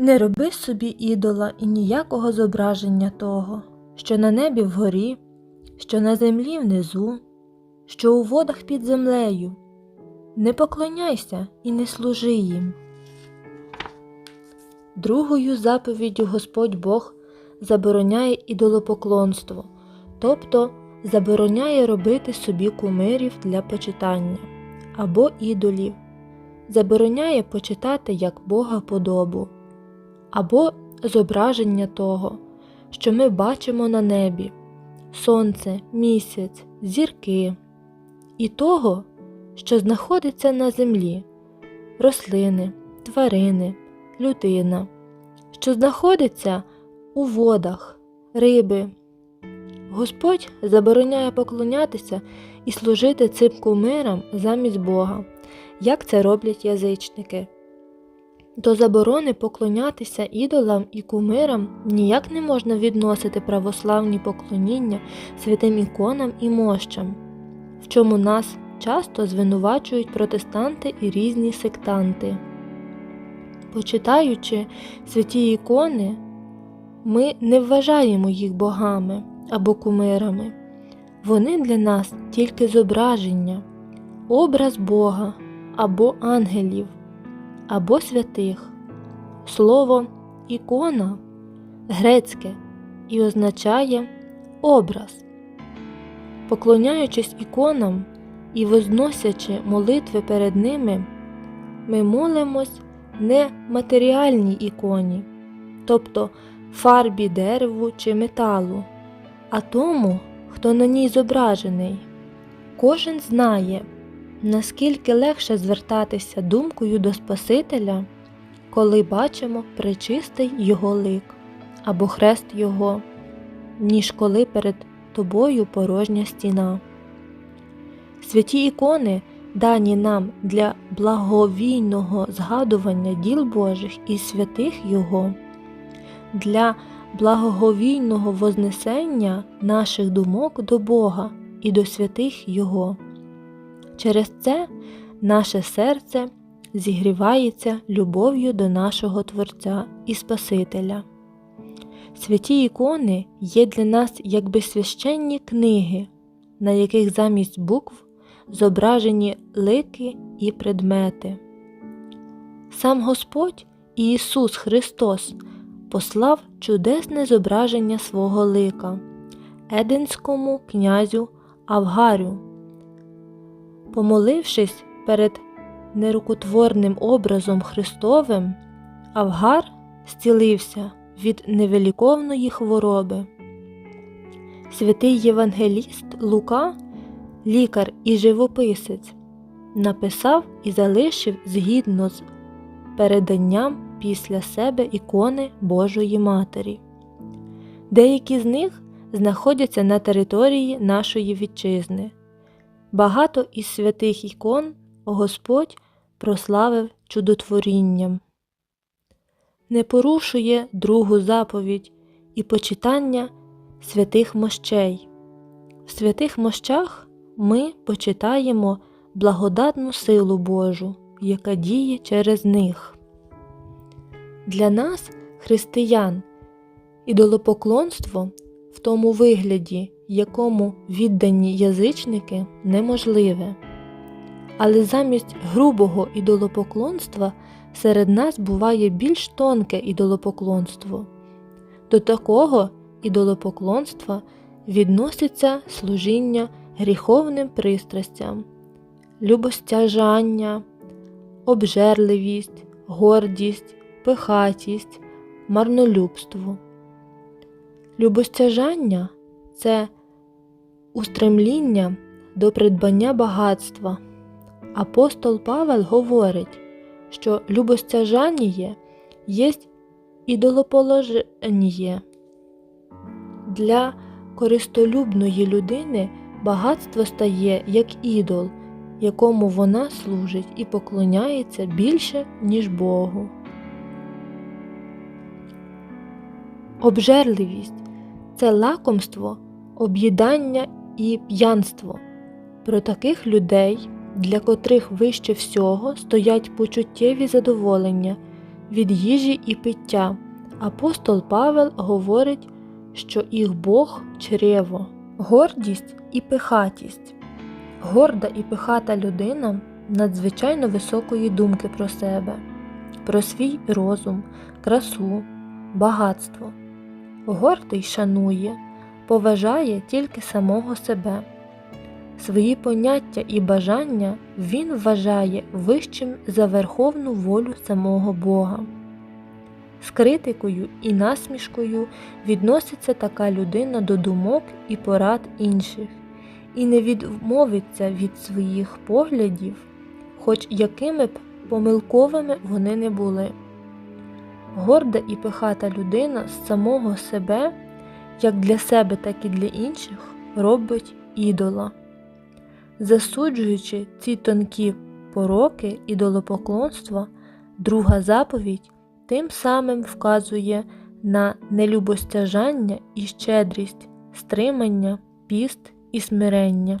Не роби собі ідола і ніякого зображення того, що на небі вгорі, що на землі внизу, що у водах під землею. Не поклоняйся і не служи їм. Другою заповіддю Господь Бог забороняє ідолопоклонство, тобто забороняє робити собі кумирів для почитання або ідолів, забороняє почитати як Бога подобу, або зображення того, що ми бачимо на небі, сонце, місяць, зірки, і того, що знаходиться на землі, рослини, тварини, людина, що знаходиться у водах, риби. Господь забороняє поклонятися і служити цим кумирам замість Бога, як це роблять язичники. До заборони поклонятися ідолам і кумирам ніяк не можна відносити православні поклоніння святим іконам і мощам, в чому нас часто звинувачують протестанти і різні сектанти. Почитаючи святі ікони, ми не вважаємо їх богами або кумирами. Вони для нас тільки зображення, образ Бога або ангелів, або святих. Слово ікона грецьке і означає образ. Поклоняючись іконам і возносячи молитви перед ними, ми молимось не матеріальній іконі, тобто фарбі дереву чи металу, а тому, хто на ній зображений. Кожен знає, наскільки легше звертатися думкою до Спасителя, коли бачимо причистий Його лик або хрест Його, ніж коли перед тобою порожня стіна. Святі ікони дані нам для благовійного згадування діл Божих і святих Його, для благоговійного вознесення наших думок до Бога і до святих Його. Через це наше серце зігрівається любов'ю до нашого Творця і Спасителя. Святі ікони є для нас якби священні книги, на яких замість букв зображені лики і предмети. Сам Господь Ісус Христос послав чудесне зображення свого лика Еденському князю Авгарю. Помолившись перед нерукотворним образом Христовим, Авгар зцілився від невеликовної хвороби. Святий Євангеліст Лука, лікар і живописець, написав і залишив згідно з переданням після себе ікони Божої Матері. Деякі з них знаходяться на території нашої вітчизни. Багато із святих ікон Господь прославив чудотворінням. Не порушує другу заповідь і почитання святих мощей. В святих мощах ми почитаємо благодатну силу Божу, яка діє через них. Для нас, християн, ідолопоклонство тому вигляді, якому віддані язичники, неможливе. Але замість грубого ідолопоклонства серед нас буває більш тонке ідолопоклонство. До такого ідолопоклонства відноситься служіння гріховним пристрастям, любостяжання, обжерливість, гордість, пихатість, марнолюбство. Любостяжання це устремління до придбання багатства. Апостол Павел говорить, що любостяжання є ідолоположення. Для користолюбної людини багатство стає як ідол, якому вона служить і поклоняється більше, ніж Богу. Обжерливість це лакомство, об'їдання і п'янство. Про таких людей, для котрих вище всього стоять почуттєві задоволення, від їжі і пиття. Апостол Павел говорить, що їх Бог чрево, гордість і пихатість. Горда і пихата людина надзвичайно високої думки про себе, про свій розум, красу, багатство. Гордий шанує, поважає тільки самого себе. Свої поняття і бажання він вважає вищим за верховну волю самого Бога. З критикою і насмішкою відноситься така людина до думок і порад інших, і не відмовиться від своїх поглядів, хоч якими б помилковими вони не були. Горда і пихата людина з самого себе, як для себе, так і для інших, робить ідола. Засуджуючи ці тонкі пороки ідолопоклонства, друга заповідь тим самим вказує на нелюбостяжання і щедрість, стримання, піст і смирення.